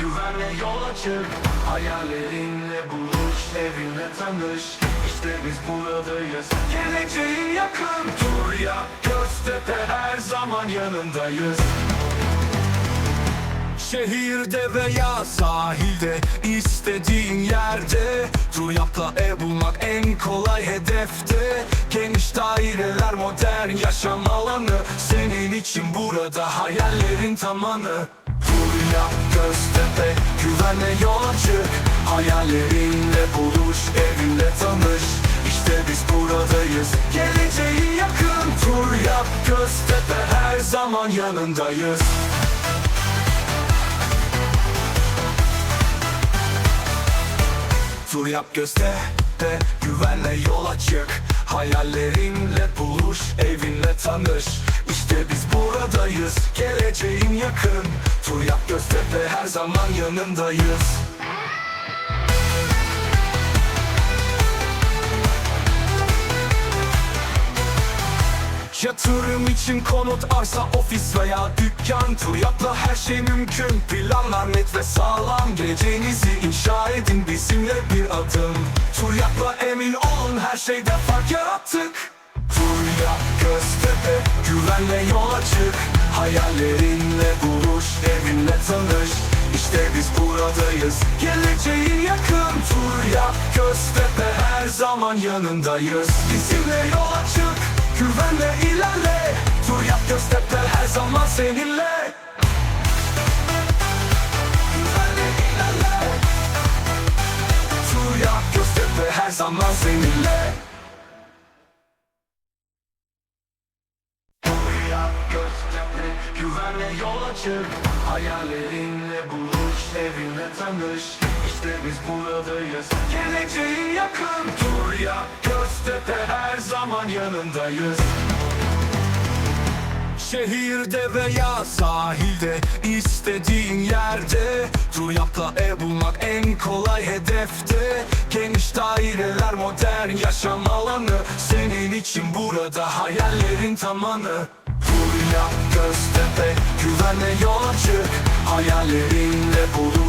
güvenle yol açık Hayallerinle buluş, evinle tanış. İşte biz buradayız. Geleceğin yakın. Tur yap Göztepe her zaman yanındayız. Şehirde veya sahilde istediğin yerde. Tur yapla ev bulmak en kolay hedefte. Geniş daireler modern yaşam alanı. Senin için burada hayallerin tamanı Yap Göztepe güvenle yol açık Hayallerinle buluş evinle tanış. İşte biz buradayız Geleceğin yakın. Tur yap Göztepe her zaman yanındayız. Tur yap Göztepe güvenle yol açık. Hayallerinle buluş evinle tanış. İşte biz buradayız geleceğin yakın Tur yap Göztepe her zaman yanındayız Yatırım için konut, arsa, ofis veya dükkan. Tur yapla her şey mümkün. Planlar net ve sağlam. Geleceğinizi inşa edin bizimle bir adım. Tur yapla emin olun her şeyde fark yarattık. Tur yap Göztepe güvenle yol açık Hayallerinle buluş evinle tanış. İşte biz buradayız. Geleceğin yakın Tur yap. Göztepe her zaman yanındayız. Bizimle yol açık Güvenle ilerle. Tur yap Göztepe her zaman seninle. Göztepe her zaman seninle. Yap Göztepe güvenle yol açık Hayallerinle buluş evinle tanış. İşte biz buradayız. Geleceğin yakın. Tur yap Göztepe her zaman yanındayız. Şehirde veya sahilde istediğin yerde. Tur yapla ev bulmak en kolay hedefte. Geniş daireler modern yaşam alanı. Senin için burada hayallerin tamanı Tur yap Göztepe güvenle yol açık Hayallerinle buluş